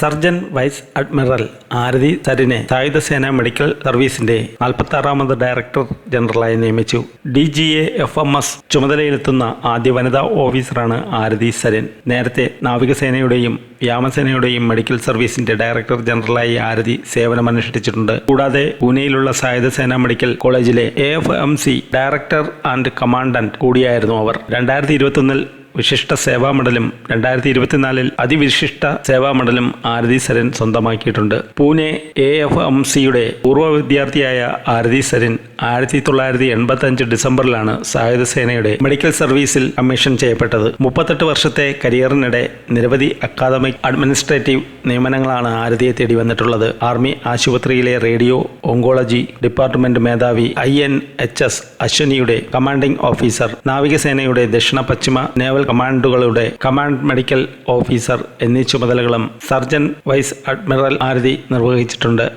Surgeon vice admiral Arathi സരിനെ സായുധ സേനാ മെഡിക്കൽ സർവീസിന്റെ നാൽപ്പത്തി ആറാമത് ഡയറക്ടർ ജനറലായി നിയമിച്ചു. D G A F M S ചുമതലയിലെത്തുന്ന ആദ്യ വനിതാ ഓഫീസറാണ് ആരതി സരൻ. നേരത്തെ നാവികസേനയുടെയും വ്യോമസേനയുടെയും മെഡിക്കൽ സർവീസിന്റെ ഡയറക്ടർ ജനറലായി ആരതി സേവനമനുഷ്ഠിച്ചിട്ടുണ്ട്. കൂടാതെ പൂനെയിലുള്ള സായുധ സേനാ മെഡിക്കൽ കോളേജിലെ A F M C director and commandant കൂടിയായിരുന്നു അവർ. രണ്ടായിരത്തി ഇരുപത്തൊന്നിൽ വിശിഷ്ട സേവാ മെഡലും രണ്ടായിരത്തി ഇരുപത്തിനാലിൽ അതിവിശിഷ്ട സേവാ മെഡലും ആരതി സരൻ സ്വന്തമാക്കിയിട്ടുണ്ട്. പൂനെ എ എഫ് എം സിയുടെ പൂർവ വിദ്യാർത്ഥിയായ ആരതി സരൻ ആയിരത്തി തൊള്ളായിരത്തി എൺപത്തി അഞ്ച് ഡിസംബറിലാണ് സായുധ സേനയുടെ മെഡിക്കൽ സർവീസിൽ കമ്മീഷൻ ചെയ്യപ്പെട്ടത്. മുപ്പത്തെട്ട് വർഷത്തെ കരിയറിനിടെ നിരവധി അക്കാദമിക് അഡ്മിനിസ്ട്രേറ്റീവ് നിയമനങ്ങളാണ് ആരതിയെ തേടി വന്നിട്ടുള്ളത്. ആർമി ആശുപത്രിയിലെ റേഡിയോ ഓങ്കോളജി ഡിപ്പാർട്ട്മെന്റ് മേധാവി ഐ എൻ എച്ച് എസ് അശ്വനിയുടെ കമാൻഡിംഗ് ഓഫീസർ നാവികസേനയുടെ ദക്ഷിണ പശ്ചിമ നേവൽ കമാൻഡുകളുടെ കമാൻഡ് മെഡിക്കൽ ഓഫീസർ എന്നീ ചുമതലകളും സർജൻ വൈസ് അഡ്മിറൽ ആരതി നിർവഹിച്ചിട്ടുണ്ട്.